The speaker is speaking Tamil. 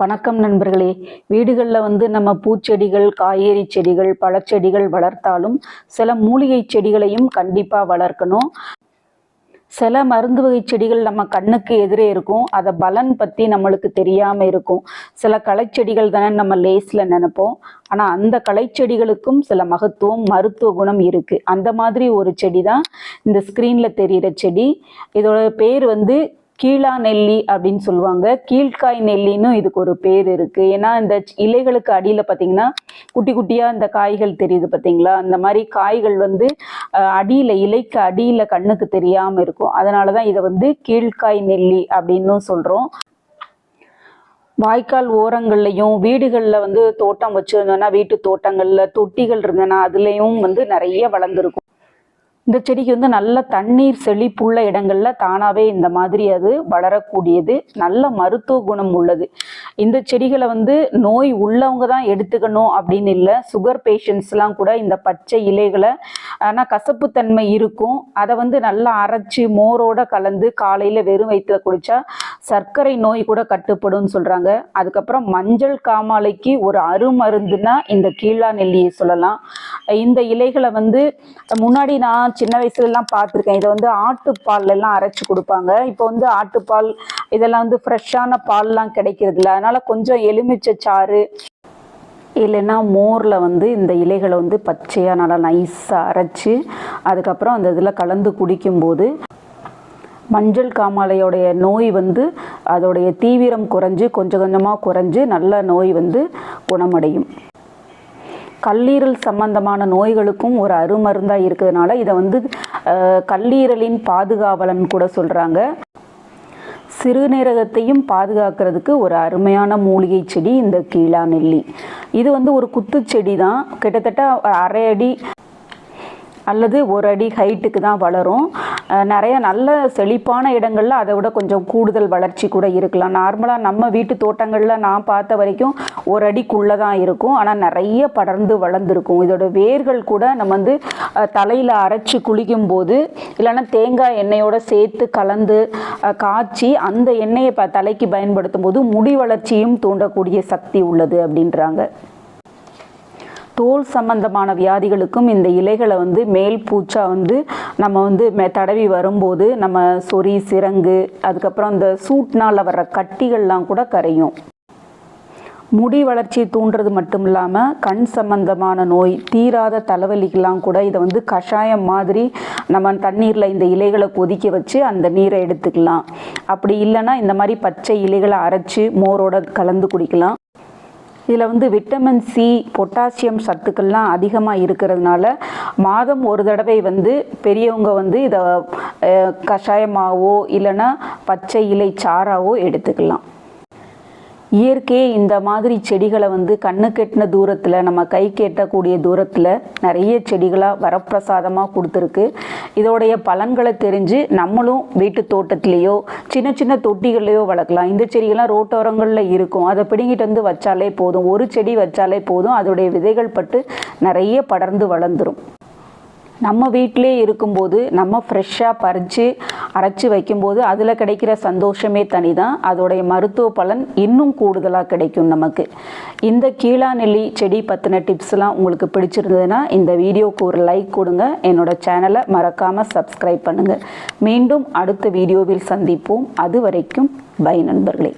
வணக்கம் நண்பர்களே. வீடுகளில் வந்து நம்ம பூச்செடிகள் காய்கறி செடிகள் பழச்செடிகள் வளர்த்தாலும் சில மூலிகை செடிகளையும் கண்டிப்பாக வளர்க்கணும். சில மருந்து வகை செடிகள் நம்ம கண்ணுக்கு எதிரே இருக்கும். அதை பலன் பற்றி நம்மளுக்கு தெரியாமல் இருக்கும். சில களைச்செடிகள் தானே நம்ம லேஸில் நினைப்போம். ஆனால் அந்த களைச்செடிகளுக்கும் சில மகத்துவம் மருத்துவ குணம் இருக்குது அந்த மாதிரி ஒரு செடி தான் இந்த ஸ்க்ரீனில் தெரிகிற செடி. இதோட பேர் வந்து கீழா நெல்லி அப்படின்னு சொல்லுவாங்க. கீழ்காய் நெல்லின்னு இதுக்கு ஒரு பேர் இருக்கு. ஏன்னா இந்த இலைகளுக்கு அடியில் பார்த்தீங்கன்னா குட்டி குட்டியாக இந்த காய்கள் தெரியுது பார்த்தீங்களா அந்த மாதிரி காய்கள் வந்து அடியில் இலைக்கு அடியில் கண்ணுக்கு தெரியாம இருக்கும். அதனால தான் இதை வந்து கீழ்காய் நெல்லி அப்படின்னும் சொல்றோம். வாய்க்கால் ஓரங்கள்லையும் வீடுகளில் வந்து தோட்டம் வச்சுருந்தோன்னா வீட்டு தோட்டங்களில் தொட்டிகள் இருந்ததுன்னா அதுலேயும் வந்து நிறைய வளர்ந்துருக்கும். இந்த செடிக்கு வந்து நல்ல தண்ணீர் செழிப்புள்ள இடங்கள்ல தானாகவே இந்த மாதிரி அது வளரக்கூடியது. நல்ல மருத்துவ குணம் உள்ளது. இந்த செடிகளை வந்து நோய் உள்ளவங்க தான் எடுத்துக்கணும் அப்படின்னு இல்லை. சுகர் பேஷண்ட்ஸ்லாம் கூட இந்த பச்சை இலைகளை ஆனால் கசப்புத்தன்மை இருக்கும். அதை வந்து நல்லா அரைச்சி மோரோட கலந்து காலையில் வெறும் வயிற்றுல குடிச்சா சர்க்கரை நோய் கூட கட்டுப்படும்னு சொல்கிறாங்க அதுக்கப்புறம் மஞ்சள் காமாலைக்கு ஒரு அருமருந்துனா இந்த கீழா நெல்லியை சொல்லலாம். இந்த இலைகளை வந்து முன்னாடி நான் சின்ன வயசுலலாம் பார்த்துருக்கேன். இதை வந்து ஆட்டுப்பால்லாம் அரைச்சி கொடுப்பாங்க. இப்போ வந்து ஆட்டுப்பால் இதெல்லாம் வந்து ஃப்ரெஷ்ஷான பால்லாம் கிடைக்கிறது இல்லை அதனால் கொஞ்சம் எலுமிச்சை சாறு இல்லைன்னா மோரில் வந்து இந்த இலைகளை வந்து பச்சையாக நல்லா நைஸாக அரைச்சி அதுக்கப்புறம் அந்த இதில் கலந்து குடிக்கும்போது மஞ்சள் காமாலையோடைய நோய் வந்து அதோடைய தீவிரம் குறைஞ்சு கொஞ்சம் கொஞ்சமாக குறைஞ்சு நல்ல நோய் வந்து குணமடையும். கல்லீரல் சம்பந்தமான நோய்களுக்கும் ஒரு அருமருந்தாக இருக்கிறதுனால இதை வந்து கல்லீரலின் பாதுகாவலன் கூட சொல்கிறாங்க சிறுநீரகத்தையும் பாதுகாக்கிறதுக்கு ஒரு அருமையான மூலிகை செடி இந்த கீழா நெல்லி. இது வந்து ஒரு குத்துச்செடி தான் கிட்டத்தட்ட அரை அடி அல்லது ஒரு அடி ஹைட்டுக்கு தான் வளரும். நிறைய நல்ல செழிப்பான இடங்களில் அதை விட கொஞ்சம் கூடுதல் வளர்ச்சி கூட இருக்கலாம். நார்மலாக நம்ம வீட்டு தோட்டங்களில் நான் பார்த்த வரைக்கும் ஒரு அடிக்குள்ளே தான் இருக்கும். ஆனால் நிறைய படர்ந்து வளர்ந்துருக்கும். இதோட வேர்கள் கூட நம்ம வந்து தலையில் அரைச்சி குளிக்கும் போது இல்லைன்னா தேங்காய் எண்ணெயோட சேர்த்து கலந்து காய்ச்சி அந்த எண்ணெயை ப தலைக்கு பயன்படுத்தும் போது முடி வளர்ச்சியும் தூண்டக்கூடிய சக்தி உள்ளது அப்படின்றாங்க. தோல் சம்பந்தமான வியாதிகளுக்கும் இந்த இலைகளை வந்து மேல் பூச்சா வந்து நம்ம வந்து மெ தடவி வரும்போது நம்ம சொறி சிரங்கு அதுக்கப்புறம் இந்த சூட்னால் வர்ற கட்டிகள்லாம் கூட கரையும். முடி வளர்ச்சியை தூண்டுறது மட்டும் இல்லாமல் கண் சம்பந்தமான நோய் தீராத தலைவலிக்கெல்லாம் கூட இதை வந்து கஷாயம் மாதிரி நம்ம தண்ணீரில் இந்த இலைகளை கொதிக்க வச்சு அந்த நீரை எடுத்துக்கலாம். அப்படி இல்லைன்னா இந்த மாதிரி பச்சை இலைகளை அரைச்சி மோரோட கலந்து குடிக்கலாம். இதில் வந்து விட்டமின் சி பொட்டாசியம் சத்துக்கள்லாம் அதிகமாக இருக்கிறதுனால மாதம் ஒரு தடவை வந்து பெரியவங்க வந்து இதை கஷாயமாகவோ இல்லைன்னா பச்சை இலை சாராவோ எடுத்துக்கலாம். இயற்கையே இந்த மாதிரி செடிகளை வந்து கண்ணு கெட்டின தூரத்தில் நம்ம கை கேட்டக்கூடிய தூரத்தில் நிறைய செடிகளாக வரப்பிரசாதமாக கொடுத்துருக்கு. இதோடைய பலன்களை தெரிஞ்சு நம்மளும் வீட்டு தோட்டத்திலேயோ சின்ன சின்ன தொட்டிகள்லையோ வளர்க்கலாம். இந்த செடிகள்லாம் ரோட்டோரங்களில் இருக்கும். அதை பிடுங்கிட்டு வந்து வச்சாலே போதும். ஒரு செடி வச்சாலே போதும். அதோடைய விதைகள் பட்டு நிறைய படர்ந்து வளர்ந்துரும். நம்ம வீட்டிலே இருக்கும்போது நம்ம ஃப்ரெஷ்ஷாக பறித்து அரைச்சி வைக்கும்போது அதில் கிடைக்கிற சந்தோஷமே தனி தான் அதோடைய மருத்துவ பலன் இன்னும் கூடுதலாக கிடைக்கும் நமக்கு. இந்த கீழா நெல்லி செடி பற்றின டிப்ஸ்லாம் உங்களுக்கு பிடிச்சிருந்ததுன்னா இந்த வீடியோவுக்கு ஒரு லைக் கொடுங்க. என்னோட சேனலை மறக்காமல் சப்ஸ்கிரைப் பண்ணுங்கள் மீண்டும் அடுத்த வீடியோவில் சந்திப்போம். அது வரைக்கும் பை நண்பர்களே.